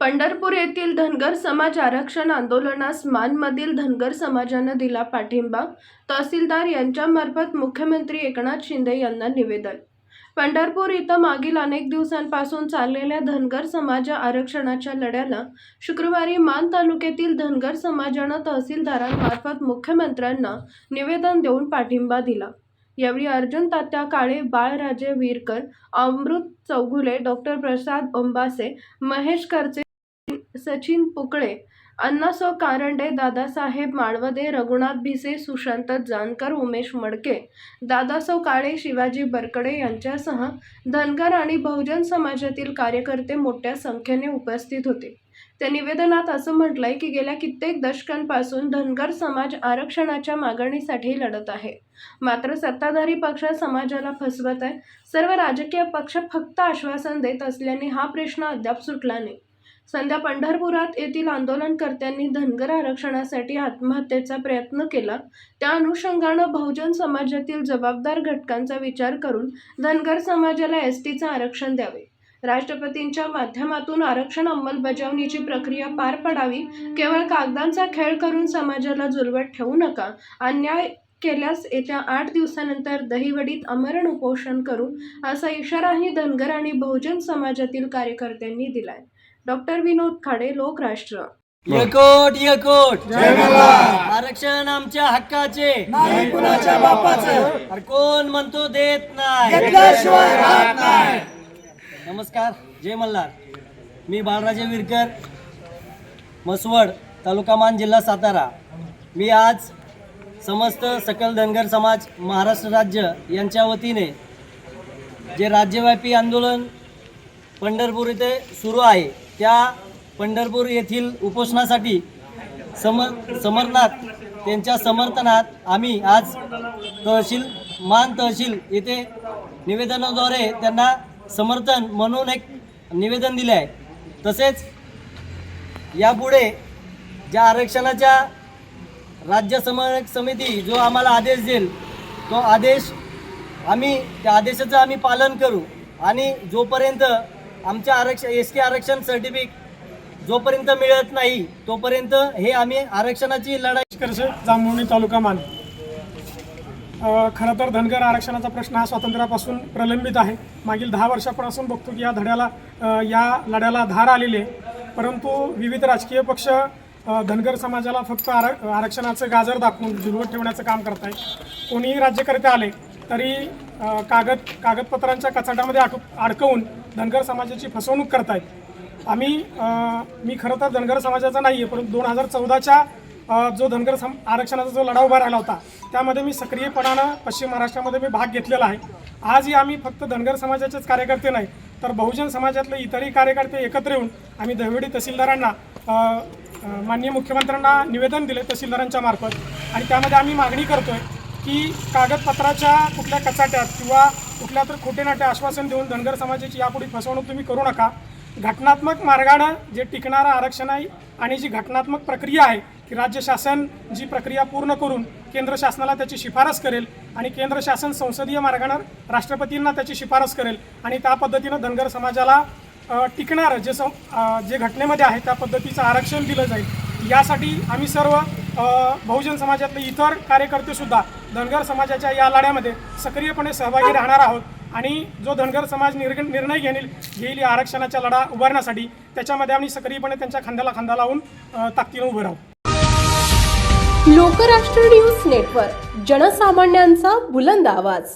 पंढरपूर येथील धनगर समाज आरक्षण आंदोलनास मानमधील धनगर समाजानं दिला पाठिंबा. तहसीलदार यांच्यामार्फत मुख्यमंत्री एकनाथ शिंदे यांना निवेदन. पंढरपूर इथं मागील अनेक दिवसांपासून चाललेल्या धनगर समाज आरक्षणाच्या लढ्याला शुक्रवारी मान तालुक्यातील धनगर समाजानं तहसीलदारांमार्फत मुख्यमंत्र्यांना निवेदन देऊन पाठिंबा दिला. यावेळी अर्जुन तात्या काळे बाळराजे वीरकर अमृत चौघुले डॉक्टर प्रसाद ओंबासे महेश करचे सचिन पुकळे अण्णासो कारंडे दादासाहेब माळवदे रघुनाथ भिसे सुशांत जानकर उमेश मडके दादासो काळे शिवाजी बरकडे यांच्यासह धनगर आणि बहुजन समाजातील कार्यकर्ते मोठ्या संख्येने उपस्थित होते. त्या निवेदनात असं म्हटलंय की गेल्या कित्येक दशकांपासून धनगर समाज आरक्षणाच्या मागणीसाठी लढत आहे. मात्र सत्ताधारी पक्ष समाजाला फसवत आहे. सर्व राजकीय पक्ष फक्त आश्वासन देत असल्याने हा प्रश्न अद्याप सुटला नाही. संध्या पंढरपुरात येथील आंदोलनकर्त्यांनी धनगर आरक्षणासाठी आत्महत्येचा प्रयत्न केला. त्या अनुषंगानं बहुजन समाजातील जबाबदार घटकांचा विचार करून धनगर समाजाला एस टीचं आरक्षण द्यावे. राष्ट्रपतींच्या माध्यमातून आरक्षण अंमलबजावणीची प्रक्रिया पार पडावी. केवळ कागदांचा खेळ करून समाजाला जुलवत ठेवू नका. अन्याय केल्यास येत्या आठ दिवसानंतर दहीवडीत अमरण उपोषण करू असा इशाराही धनगर आणि बहुजन समाजातील कार्यकर्त्यांनी दिलाय. डॉक्टर विनोद खाडे लोकराष्ट्र. यकोट यकोट आरक्षण आमच्या हक्काचे. नाही कुणाच्या बापाचं. कोण म्हणतो देत नाही? नमस्कार जय मल्हार. मी बाळराजे विरकर मसवड तालुका मान जिल्हा सातारा. मी आज समस्त सकल धनगर समाज महाराष्ट्र राज्य यांच्या वतीने जे राज्यव्यापी आंदोलन पंढरपूर येथे सुरू आहे त्या पंढरपूर येथील उपोषणासाठी समर समर्थनात त्यांच्या समर्थनात आम्ही आज तहसील मान तहसील येथे निवेदनाद्वारे त्यांना समर्थन म्हणून एक निवेदन दिले आहे. तसेच यापुढे ज्या आरक्षणाच्या राज्य समन्वयक समिती जो आम्हाला आदेश देईल तो आदेश आम्ही त्या आदेशाचं आम्ही पालन करू आणि जोपर्यंत आमच्या आरक्षण एस टी आरक्षण सर्टिफिकेट जोपर्यंत मिळत नाही तोपर्यंत हे आम्ही आरक्षणाची लढाई कर्ष जांभुणी तालुका मान खरं तर धनगर आरक्षणाचा प्रश्न हा स्वातंत्र्यापासून प्रलंबित आहे. मागील दहा वर्षापासून बघतो की या धड्याला या लढ्याला धार आलेली आहे. परंतु विविध राजकीय पक्ष धनगर समाजाला फक्त आर आरक्षणाचं गाजर दाखवून झुलवत ठेवण्याचं काम करत आहे कोणीही राज्यकर्ते आले तरी कागद कागदपत्रांच्या कचाट्यामध्ये अटू अडकवून धनगर समाजाची फसवणूक करतायत. आम्ही मी खरं तर धनगर समाजाचा नाही आहे परंतु दोन हजार चौदाच्या जो धनगर सम आरक्षणाचा जो लढा उभा राहिला होता त्यामध्ये मी सक्रियपणानं पश्चिम महाराष्ट्रामध्ये मी भाग घेतलेला आहे. आजही आम्ही फक्त धनगर समाजाचेच कार्यकर्ते नाही तर बहुजन समाजातले इतरही कार्यकर्ते एकत्र येऊन आम्ही दहिवडी तहसीलदारांना माननीय मुख्यमंत्र्यांना निवेदन दिले तहसीलदारांच्या मार्फत. आणि त्यामध्ये आम्ही मागणी करतोय की कागदपत्राच्या कुठल्या कचाट्यात किंवा कुठल्या तर खोटे नाटे आश्वासन देऊन धनगर समाजाची यापुढे फसवणूक तुम्ही करू नका. घटनात्मक मार्गानं जे टिकणारं आरक्षण आहे आणि जी घटनात्मक प्रक्रिया आहे की राज्य शासन जी प्रक्रिया पूर्ण करून केंद्र शासनाला त्याची शिफारस करेल आणि केंद्र शासन संसदीय मार्गानं राष्ट्रपतींना त्याची शिफारस करेल आणि त्या पद्धतीनं धनगर समाजाला टिकणारं जे सं जे घटनेमध्ये आहे त्या पद्धतीचं आरक्षण दिलं जाईल. यासाठी आम्ही सर्व बहुजन समाजातले इतर कार्यकर्तेसुद्धा धनगर समाजाच्या या लढ्यामध्ये सक्रियपणे सहभागी राहणार आहोत. आणि जो धनगर समाज निर्ग निर्णय घेईल घेईल या आरक्षणाचा लढा उभारण्यासाठी त्याच्यामध्ये आम्ही सक्रियपणे त्यांच्या खांद्याला खांदा लावून ताकदीनं उभं राहू. लोकराष्ट्र न्यूज नेटवर्क जनसामान्यांचा बुलंद आवाज.